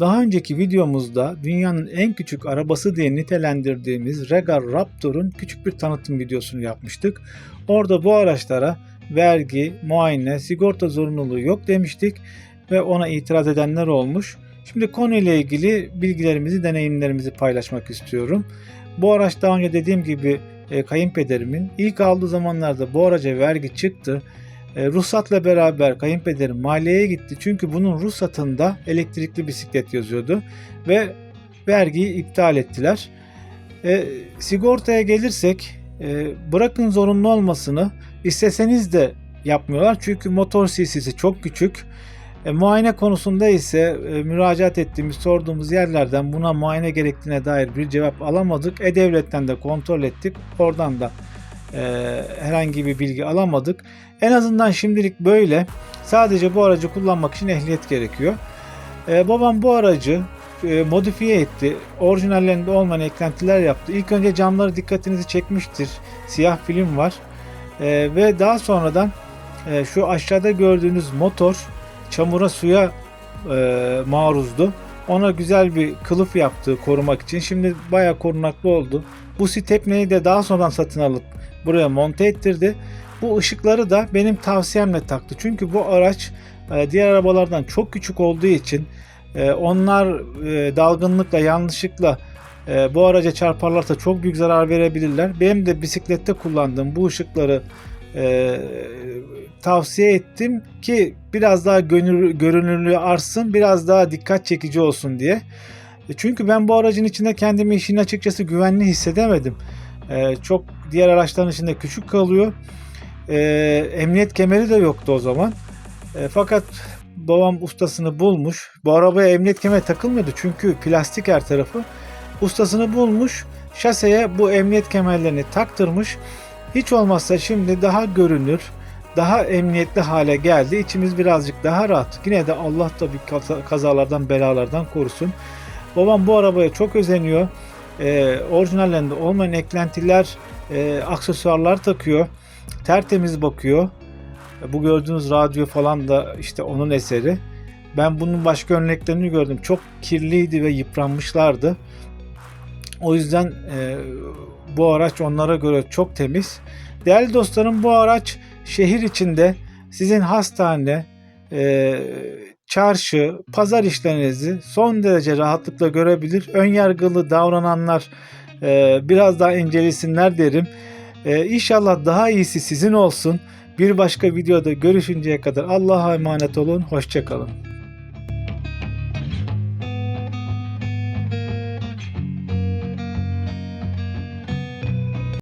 Daha önceki videomuzda dünyanın en küçük arabası diye nitelendirdiğimiz Regal Raptor'un küçük bir tanıtım videosunu yapmıştık. Orada bu araçlara vergi, muayene, sigorta zorunluluğu yok demiştik ve ona itiraz edenler olmuş. Şimdi konuyla ilgili bilgilerimizi, deneyimlerimizi paylaşmak istiyorum. Bu araç daha önce dediğim gibi e, kayınpederimin ilk aldığı zamanlarda bu araca vergi çıktı. E, ruhsatla beraber kayınpederim maliyeye gitti. Çünkü bunun ruhsatında elektrikli bisiklet yazıyordu ve vergiyi iptal ettiler. E, sigortaya gelirsek e, bırakın zorunlu olmasını isteseniz de yapmıyorlar. Çünkü motor cc'si çok küçük. E, muayene konusunda ise e, müracaat ettiğimiz, sorduğumuz yerlerden buna muayene gerektiğine dair bir cevap alamadık. E-Devlet'ten de kontrol ettik. Oradan da e, herhangi bir bilgi alamadık. En azından şimdilik böyle. Sadece bu aracı kullanmak için ehliyet gerekiyor. E, babam bu aracı e, modifiye etti. Orijinallerinde olmayan eklentiler yaptı. İlk önce camları dikkatinizi çekmiştir. Siyah film var. E, ve daha sonradan e, şu aşağıda gördüğünüz motor çamura suya e, maruzdu. Ona güzel bir kılıf yaptı korumak için. Şimdi bayağı korunaklı oldu. Bu stepneyi de daha sonradan satın alıp buraya monte ettirdi. Bu ışıkları da benim tavsiyemle taktı. Çünkü bu araç e, diğer arabalardan çok küçük olduğu için e, onlar e, dalgınlıkla yanlışlıkla bu araca çarparlarsa çok büyük zarar verebilirler. Benim de bisiklette kullandığım bu ışıkları tavsiye ettim ki biraz daha gönül, görünürlüğü artsın, biraz daha dikkat çekici olsun diye. E, Çünkü ben bu aracın içinde kendimi işin açıkçası güvenli hissedemedim. E, çok diğer araçların içinde küçük kalıyor. E, emniyet kemeri de yoktu o zaman. E, fakat babam ustasını bulmuş. Bu arabaya emniyet kemeri takılmıyordu çünkü plastik her tarafı. Ustasını bulmuş. Şaseye bu emniyet kemerlerini taktırmış. Hiç olmazsa şimdi daha görünür, daha emniyetli hale geldi. İçimiz birazcık daha rahat. Yine de Allah da bir kaza- kazalardan, belalardan korusun. Babam bu arabaya çok özeniyor. Ee, orijinallerinde olmayan eklentiler, e, aksesuarlar takıyor. Tertemiz bakıyor. Bu gördüğünüz radyo falan da işte onun eseri. Ben bunun başka örneklerini gördüm. Çok kirliydi ve yıpranmışlardı. O yüzden e, bu araç onlara göre çok temiz. Değerli dostlarım bu araç şehir içinde sizin hastane, e, çarşı, pazar işlerinizi son derece rahatlıkla görebilir. Önyargılı davrananlar e, biraz daha incelesinler derim. E, inşallah daha iyisi sizin olsun. Bir başka videoda görüşünceye kadar Allah'a emanet olun. Hoşçakalın.